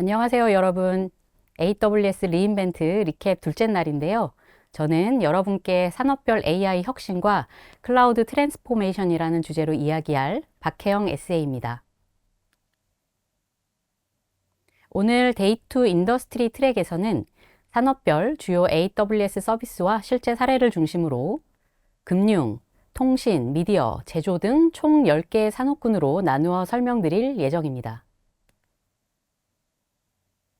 안녕하세요, 여러분. AWS 리인벤트 리캡 둘째 날인데요. 저는 여러분께 산업별 AI 혁신과 클라우드 트랜스포메이션이라는 주제로 이야기할 박혜영 에세이입니다. 오늘 데이투 인더스트리 트랙에서는 산업별 주요 AWS 서비스와 실제 사례를 중심으로 금융, 통신, 미디어, 제조 등 총 10개의 산업군으로 나누어 설명드릴 예정입니다.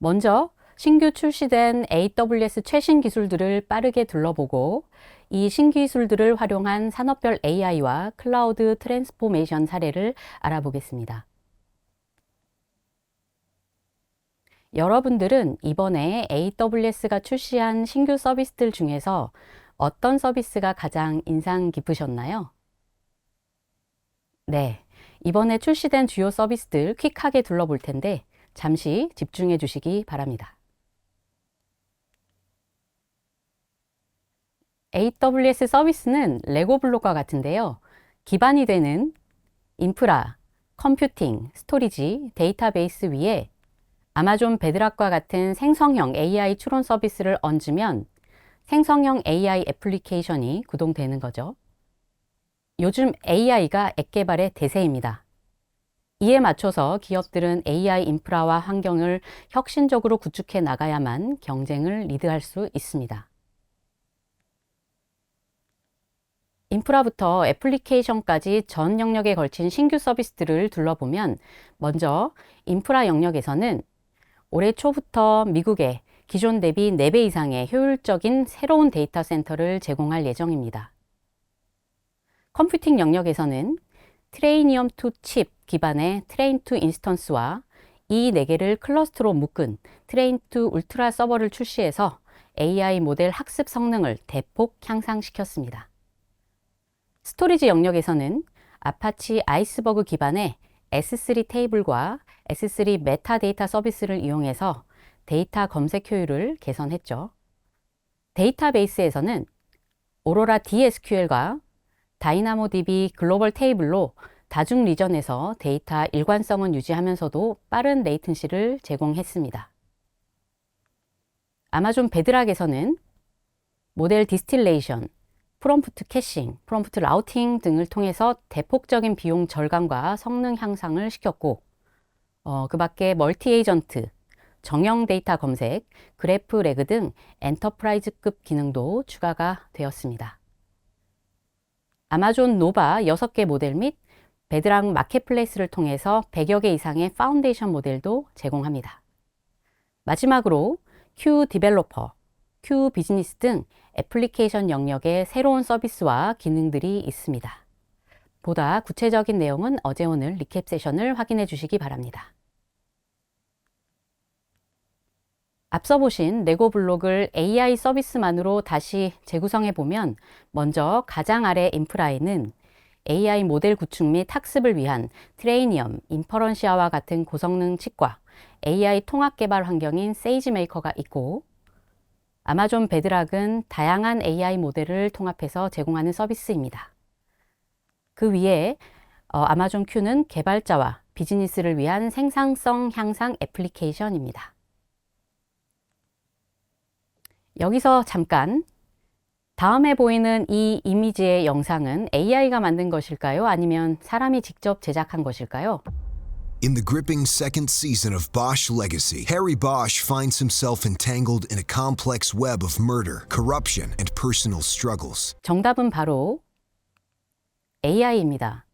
먼저 신규 출시된 AWS 최신 기술들을 빠르게 둘러보고 이 신기술들을 활용한 산업별 AI와 클라우드 트랜스포메이션 사례를 알아보겠습니다. 여러분들은 이번에 AWS가 출시한 신규 서비스들 중에서 어떤 서비스가 가장 인상 깊으셨나요? 네. 이번에 출시된 주요 서비스들 퀵하게 둘러볼 텐데 잠시 집중해 주시기 바랍니다. AWS 서비스는 레고 블록과 같은데요. 기반이 되는 인프라, 컴퓨팅, 스토리지, 데이터베이스 위에 아마존 베드락과 같은 생성형 AI 추론 서비스를 얹으면 생성형 AI 애플리케이션이 구동되는 거죠. 요즘 AI가 앱 개발의 대세입니다. 이에 맞춰서 기업들은 AI 인프라와 환경을 혁신적으로 구축해 나가야만 경쟁을 리드할 수 있습니다. 인프라부터 애플리케이션까지 전 영역에 걸친 신규 서비스들을 둘러보면 먼저 인프라 영역에서는 올해 초부터 미국에 기존 대비 4배 이상의 효율적인 새로운 데이터 센터를 제공할 예정입니다. 컴퓨팅 영역에서는 트레이니엄 투칩 기반의 트레인 투 인스턴스와 이 4개를 클러스터로 묶은 트레인 투 울트라 서버를 출시해서 AI 모델 학습 성능을 대폭 향상시켰습니다. 스토리지 영역에서는 아파치 아이스버그 기반의 S3 테이블과 S3 메타데이터 서비스를 이용해서 데이터 검색 효율을 개선했죠. 데이터베이스에서는 오로라 DSQL과 다이나모DB 글로벌 테이블로 다중 리전에서 데이터 일관성은 유지하면서도 빠른 레이튼시를 제공했습니다. 아마존 베드락에서는 모델 디스틸레이션, 프롬프트 캐싱, 프롬프트 라우팅 등을 통해서 대폭적인 비용 절감과 성능 향상을 시켰고, 어, 그 밖에 멀티 에이전트, 정형 데이터 검색, 그래프 레그 등 엔터프라이즈급 기능도 추가가 되었습니다. 아마존 노바 6개 모델 및 베드락 마켓플레이스를 통해서 100여 개 이상의 파운데이션 모델도 제공합니다. 마지막으로 Q 디벨로퍼, Q 비즈니스 등 애플리케이션 영역의 새로운 서비스와 기능들이 있습니다. 보다 구체적인 내용은 어제 오늘 리캡 세션을 확인해 주시기 바랍니다. 앞서 보신 레고 블록을 AI 서비스만으로 다시 재구성해 보면 먼저 가장 아래 인프라에는 AI 모델 구축 및 학습을 위한 트레이니엄, 인퍼런시아와 같은 고성능 칩과 AI 통합 개발 환경인 세이지메이커가 있고 아마존 베드락은 다양한 AI 모델을 통합해서 제공하는 서비스입니다. 그 위에 어, 아마존 큐는 개발자와 비즈니스를 위한 생산성 향상 애플리케이션입니다. 여기서 잠깐 다음에 보이는 이 이미지의 영상은 AI가 만든 것일까요? 아니면 사람이 직접 제작한 것일까요? In the gripping second season of Bosch Legacy, Harry Bosch finds himself entangled in a complex web of murder, corruption, and personal struggles. 정답은 바로 AI입니다.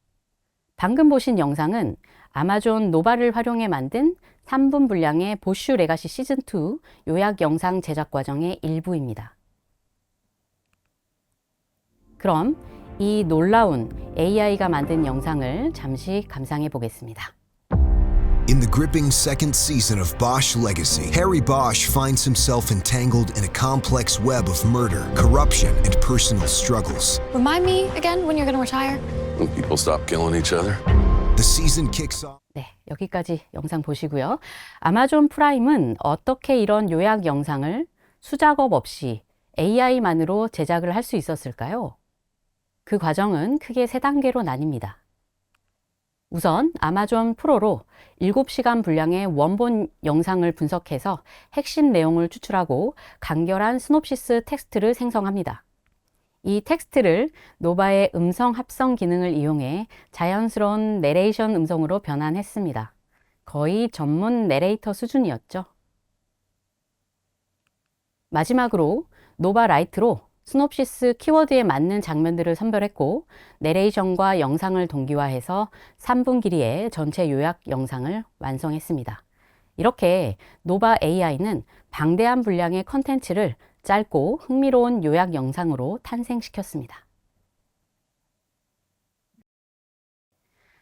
방금 보신 영상은 아마존 노바를 활용해 만든 3분 분량의 보슈 레가시 시즌2 요약 영상 제작 과정의 일부입니다. 그럼 이 놀라운 AI가 만든 영상을 잠시 감상해 보겠습니다. In the gripping second season of Bosch Legacy, Harry Bosch finds himself entangled in a complex web of murder, corruption, and personal struggles. Remind me again when you're going to retire? When people stop killing each other. The season kicks off. 네, 여기까지 영상 보시고요. 아마존 프라임은 어떻게 이런 요약 영상을 수작업 없이 AI만으로 제작을 할 수 있었을까요? 그 과정은 크게 세 단계로 나뉩니다. 우선 아마존 프로로 7시간 분량의 원본 영상을 분석해서 핵심 내용을 추출하고 간결한 스놉시스 텍스트를 생성합니다. 이 텍스트를 노바의 음성 합성 기능을 이용해 자연스러운 내레이션 음성으로 변환했습니다. 거의 전문 내레이터 수준이었죠. 마지막으로 노바 라이트로 스놉시스 키워드에 맞는 장면들을 선별했고 내레이션과 영상을 동기화해서 3분 길이의 전체 요약 영상을 완성했습니다. 이렇게 노바 AI는 방대한 분량의 컨텐츠를 짧고 흥미로운 요약 영상으로 탄생시켰습니다.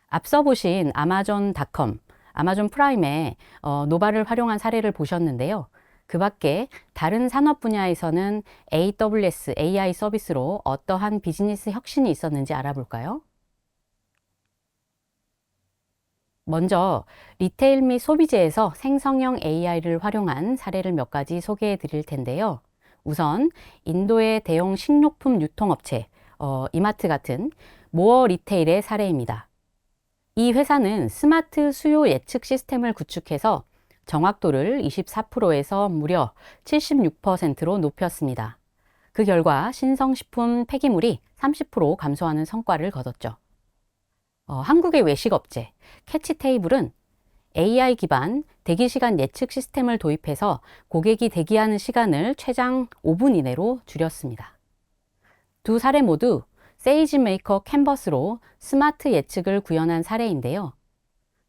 앞서 보신 아마존닷컴, 아마존 프라임의 어, 노바를 활용한 사례를 보셨는데요. 그 밖에 다른 산업 분야에서는 AWS AI 서비스로 어떠한 비즈니스 혁신이 있었는지 알아볼까요? 먼저 리테일 및 소비재에서 생성형 AI를 활용한 사례를 몇 가지 소개해 드릴 텐데요. 우선 인도의 대형 식료품 유통업체 어, 이마트 같은 모어 리테일의 사례입니다. 이 회사는 스마트 수요 예측 시스템을 구축해서 정확도를 24%에서 무려 76%로 높였습니다. 그 결과 신성식품 폐기물이 30% 감소하는 성과를 거뒀죠. 어, 한국의 외식업체 캐치테이블은 AI 기반 대기시간 예측 시스템을 도입해서 고객이 대기하는 시간을 최장 5분 이내로 줄였습니다. 두 사례 모두 세이지 메이커 캔버스로 스마트 예측을 구현한 사례인데요.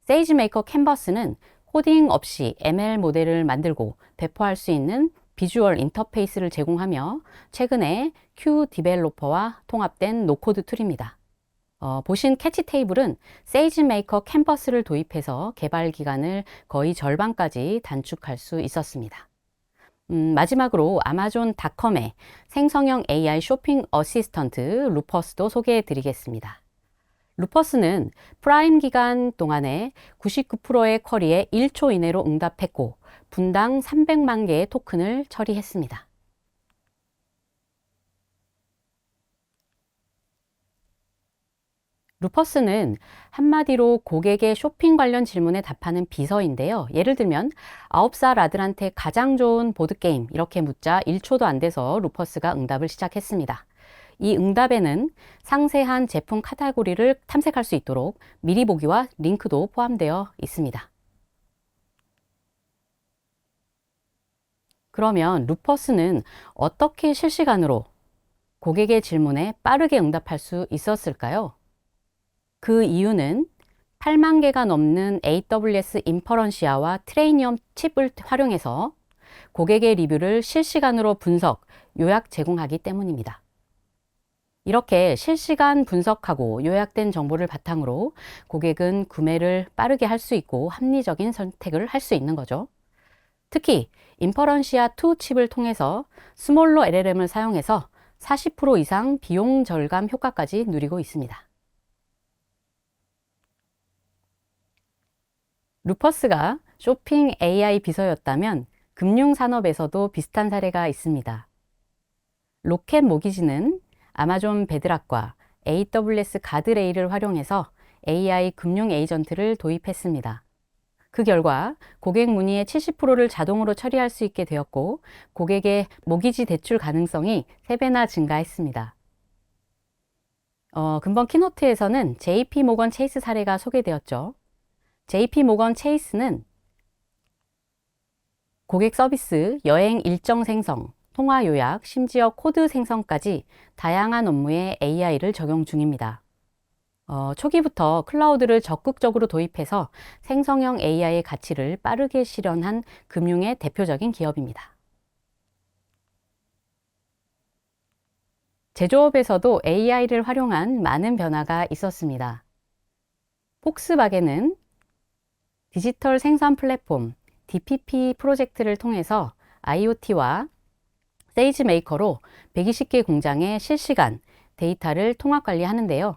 세이지 메이커 캔버스는 코딩 없이 ML 모델을 만들고 배포할 수 있는 비주얼 인터페이스를 제공하며 최근에 Q 디벨로퍼와 통합된 노코드 툴입니다. 어, 보신 캐치 테이블은 세이지메이커 캔버스를 도입해서 개발 기간을 거의 절반까지 단축할 수 있었습니다. 음, 마지막으로 아마존 닷컴의 생성형 AI 쇼핑 어시스턴트 루퍼스도 소개해 드리겠습니다. 루퍼스는 프라임 기간 동안에 99%의 쿼리에 1초 이내로 응답했고 분당 300만 개의 토큰을 처리했습니다. 루퍼스는 한마디로 고객의 쇼핑 관련 질문에 답하는 비서인데요. 예를 들면 9살 아들한테 가장 좋은 보드게임 이렇게 묻자 1초도 안 돼서 루퍼스가 응답을 시작했습니다. 이 응답에는 상세한 제품 카테고리를 탐색할 수 있도록 미리 보기와 링크도 포함되어 있습니다. 그러면 루퍼스는 어떻게 실시간으로 고객의 질문에 빠르게 응답할 수 있었을까요? 그 이유는 8만 개가 넘는 AWS 인퍼런시아와 트레이니엄 칩을 활용해서 고객의 리뷰를 실시간으로 분석, 요약 제공하기 때문입니다. 이렇게 실시간 분석하고 요약된 정보를 바탕으로 고객은 구매를 빠르게 할 수 있고 합리적인 선택을 할 수 있는 거죠. 특히 인퍼런시아 2 칩을 통해서 스몰러 LLM을 사용해서 40% 이상 비용 절감 효과까지 누리고 있습니다. 루퍼스가 쇼핑 AI 비서였다면 금융산업에서도 비슷한 사례가 있습니다. 로켓 모기지는 아마존 베드락과 AWS 가드레일을 활용해서 AI 금융 에이전트를 도입했습니다. 그 결과 고객 문의의 70%를 자동으로 처리할 수 있게 되었고 고객의 모기지 대출 가능성이 3배나 증가했습니다. 어, 금번 키노트에서는 JP 모건 체이스 사례가 소개되었죠. JP 모건 체이스는 고객 서비스, 여행 일정 생성, 통화 요약, 심지어 코드 생성까지 다양한 업무에 AI를 적용 중입니다. 어, 초기부터 클라우드를 적극적으로 도입해서 생성형 AI의 가치를 빠르게 실현한 금융의 대표적인 기업입니다. 제조업에서도 AI를 활용한 많은 변화가 있었습니다. 폭스바겐은 디지털 생산 플랫폼 DPP 프로젝트를 통해서 IoT와 세이지 메이커로 120개 공장의 실시간 데이터를 통합 관리하는데요.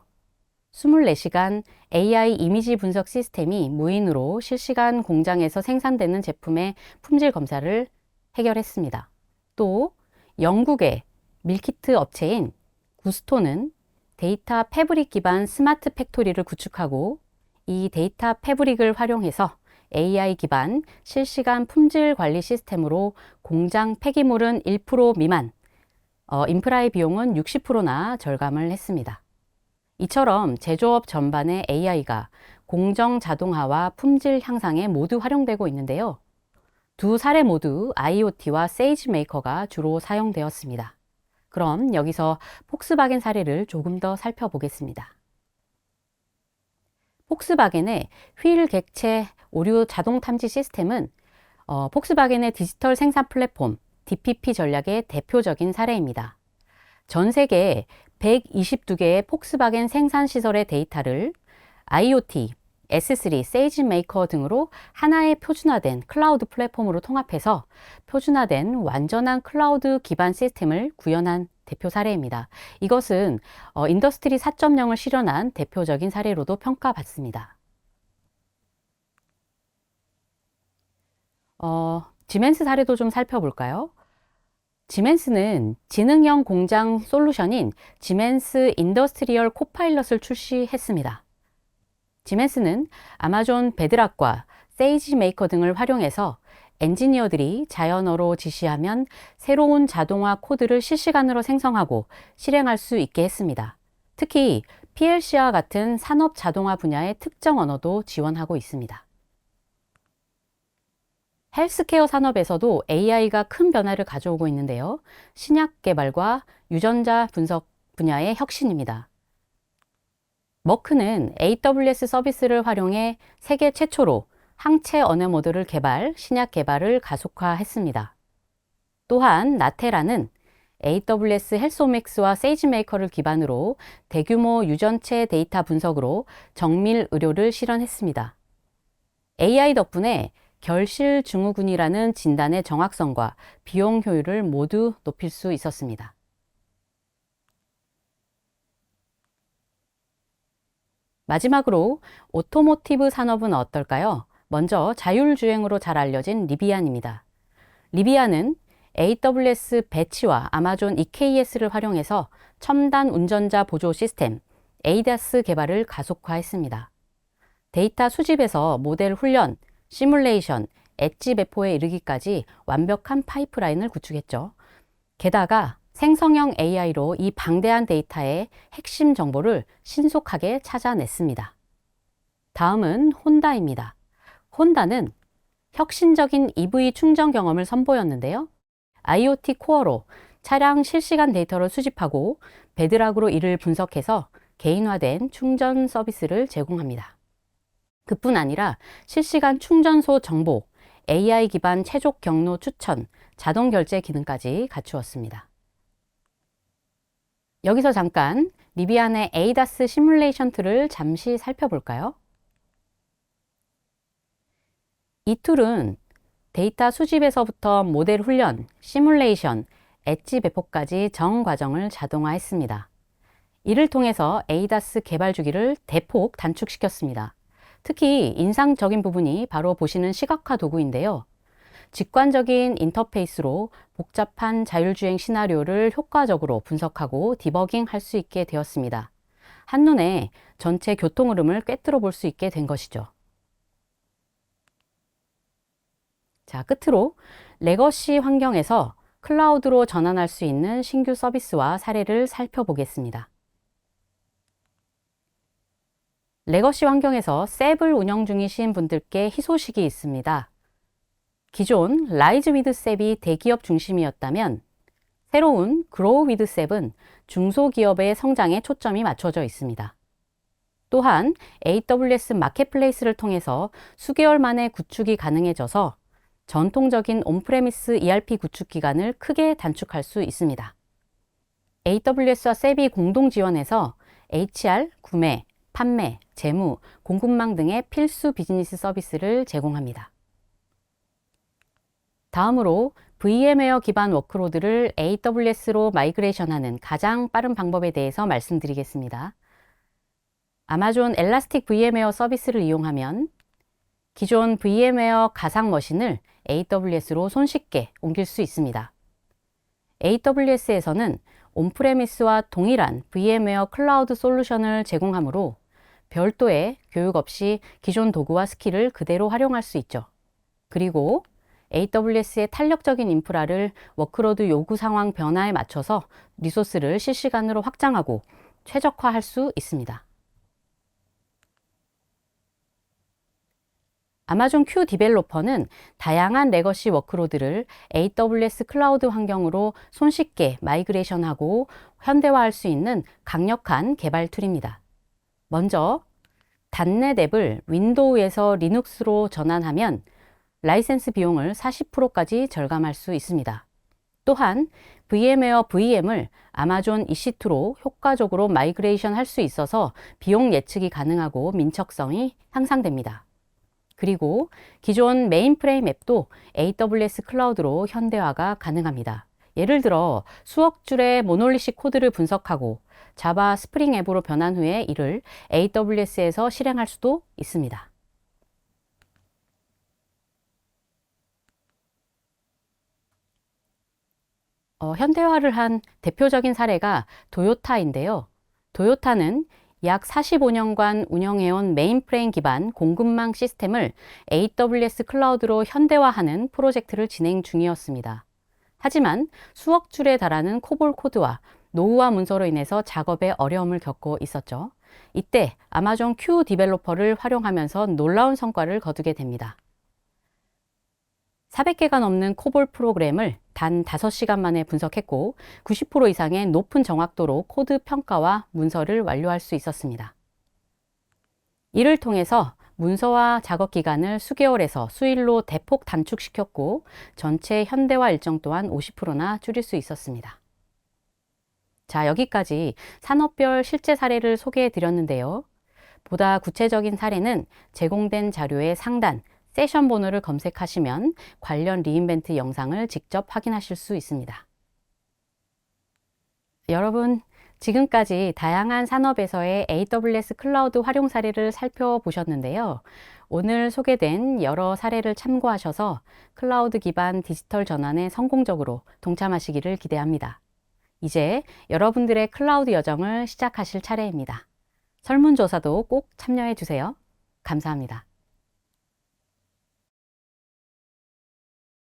24시간 AI 이미지 분석 시스템이 무인으로 실시간 공장에서 생산되는 제품의 품질 검사를 해결했습니다. 또 영국의 밀키트 업체인 구스토는 데이터 패브릭 기반 스마트 팩토리를 구축하고 이 데이터 패브릭을 활용해서 AI 기반 실시간 품질 관리 시스템으로 공장 폐기물은 1% 미만, 어, 인프라의 비용은 60%나 절감을 했습니다. 이처럼 제조업 전반의 AI가 공정 자동화와 품질 향상에 모두 활용되고 있는데요. 두 사례 모두 IoT와 세이지 메이커가 주로 사용되었습니다. 그럼 여기서 폭스바겐 사례를 조금 더 살펴보겠습니다. 폭스바겐의 휠 객체 오류 자동 탐지 시스템은 어, 폭스바겐의 디지털 생산 플랫폼 DPP 전략의 대표적인 사례입니다. 전 세계 122개의 폭스바겐 생산 시설의 데이터를 IoT, S3, 세이지 메이커 등으로 하나의 표준화된 클라우드 플랫폼으로 통합해서 표준화된 완전한 클라우드 기반 시스템을 구현한 대표 사례입니다. 이것은 어, 인더스트리 4.0을 실현한 대표적인 사례로도 평가받습니다. 어, 지멘스 사례도 좀 살펴볼까요? 지멘스는 지능형 공장 솔루션인 지멘스 인더스트리얼 코파일럿을 출시했습니다. 지멘스는 아마존 베드락과 세이지 메이커 등을 활용해서 엔지니어들이 자연어로 지시하면 새로운 자동화 코드를 실시간으로 생성하고 실행할 수 있게 했습니다. 특히 PLC와 같은 산업 자동화 분야의 특정 언어도 지원하고 있습니다. 헬스케어 산업에서도 AI가 큰 변화를 가져오고 있는데요. 신약 개발과 유전자 분석 분야의 혁신입니다. 머크는 AWS 서비스를 활용해 세계 최초로 항체 언어 모드를 개발, 신약 개발을 가속화했습니다. 또한 나테라는 AWS 헬소맥스와 세이지메이커를 기반으로 대규모 유전체 데이터 분석으로 정밀 의료를 실현했습니다. AI 덕분에 결실 증후군이라는 진단의 정확성과 비용 효율을 모두 높일 수 있었습니다. 마지막으로 오토모티브 산업은 어떨까요? 먼저 자율주행으로 잘 알려진 리비안입니다. 리비안은 AWS 배치와 아마존 EKS를 활용해서 첨단 운전자 보조 시스템 ADAS 개발을 가속화했습니다. 데이터 수집에서 모델 훈련, 시뮬레이션, 엣지 배포에 이르기까지 완벽한 파이프라인을 구축했죠. 게다가 생성형 AI로 이 방대한 데이터의 핵심 정보를 신속하게 찾아냈습니다. 다음은 혼다입니다. 혼다는 혁신적인 EV 충전 경험을 선보였는데요. IoT 코어로 차량 실시간 데이터를 수집하고 베드락으로 이를 분석해서 개인화된 충전 서비스를 제공합니다. 그뿐 아니라 실시간 충전소 정보, AI 기반 최적 경로 추천, 자동 결제 기능까지 갖추었습니다. 여기서 잠깐 리비안의 에이다스 시뮬레이션 툴을 잠시 살펴볼까요? 이 툴은 데이터 수집에서부터 모델 훈련, 시뮬레이션, 엣지 배포까지 전 과정을 자동화했습니다. 이를 통해서 에이다스 개발 주기를 대폭 단축시켰습니다. 특히 인상적인 부분이 바로 보시는 시각화 도구인데요. 직관적인 인터페이스로 복잡한 자율주행 시나리오를 효과적으로 분석하고 디버깅 할 수 있게 되었습니다. 한눈에 전체 교통 흐름을 꿰뚫어 볼 수 있게 된 것이죠. 자, 끝으로 레거시 환경에서 클라우드로 전환할 수 있는 신규 서비스와 사례를 살펴보겠습니다. 레거시 환경에서 셉을 운영 중이신 분들께 희소식이 있습니다. 기존 라이즈 위드 셉이 대기업 중심이었다면 새로운 그로우 위드 셉은 중소기업의 성장에 초점이 맞춰져 있습니다. 또한 AWS 마켓플레이스를 통해서 수개월 만에 구축이 가능해져서 전통적인 온프레미스 ERP 구축 기간을 크게 단축할 수 있습니다. AWS와 셉이 공동 지원해서 HR, 구매, 판매, 재무, 공급망 등의 필수 비즈니스 서비스를 제공합니다. 다음으로 VM웨어 기반 워크로드를 AWS로 마이그레이션하는 가장 빠른 방법에 대해서 말씀드리겠습니다. 아마존 엘라스틱 VM웨어 서비스를 이용하면 기존 VM웨어 가상 머신을 AWS로 손쉽게 옮길 수 있습니다. AWS에서는 온프레미스와 동일한 VM웨어 클라우드 솔루션을 제공하므로 별도의 교육 없이 기존 도구와 스킬을 그대로 활용할 수 있죠. 그리고 AWS의 탄력적인 인프라를 워크로드 요구 상황 변화에 맞춰서 리소스를 실시간으로 확장하고 최적화할 수 있습니다. 아마존 큐 디벨로퍼는 다양한 레거시 워크로드를 AWS 클라우드 환경으로 손쉽게 마이그레이션하고 현대화할 수 있는 강력한 개발 툴입니다. 먼저 단넷 앱을 윈도우에서 리눅스로 전환하면 라이센스 비용을 40%까지 절감할 수 있습니다. 또한 VM웨어 VM을 아마존 EC2로 효과적으로 마이그레이션 할 수 있어서 비용 예측이 가능하고 민첩성이 향상됩니다. 그리고 기존 메인프레임 앱도 AWS 클라우드로 현대화가 가능합니다. 예를 들어 수억 줄의 모놀리식 코드를 분석하고 자바 스프링 앱으로 변환 후에 이를 AWS에서 실행할 수도 있습니다. 어, 현대화를 한 대표적인 사례가 도요타인데요. 도요타는 약 45년간 운영해온 메인프레임 기반 공급망 시스템을 AWS 클라우드로 현대화하는 프로젝트를 진행 중이었습니다. 하지만 수억 줄에 달하는 코볼 코드와 노후화 문서로 인해서 작업에 어려움을 겪고 있었죠. 이때 아마존 큐 디벨로퍼를 활용하면서 놀라운 성과를 거두게 됩니다. 400개가 넘는 코볼 프로그램을 단 5시간 만에 분석했고 90% 이상의 높은 정확도로 코드 평가와 문서를 완료할 수 있었습니다. 이를 통해서 문서와 작업 기간을 수개월에서 수일로 대폭 단축시켰고 전체 현대화 일정 또한 50%나 줄일 수 있었습니다. 자, 여기까지 산업별 실제 사례를 소개해 드렸는데요. 보다 구체적인 사례는 제공된 자료의 상단 세션 번호를 검색하시면 관련 리인벤트 영상을 직접 확인하실 수 있습니다. 여러분, 지금까지 다양한 산업에서의 AWS 클라우드 활용 사례를 살펴보셨는데요. 오늘 소개된 여러 사례를 참고하셔서 클라우드 기반 디지털 전환에 성공적으로 동참하시기를 기대합니다. 이제 여러분들의 클라우드 여정을 시작하실 차례입니다. 설문조사도 꼭 참여해 주세요. 감사합니다.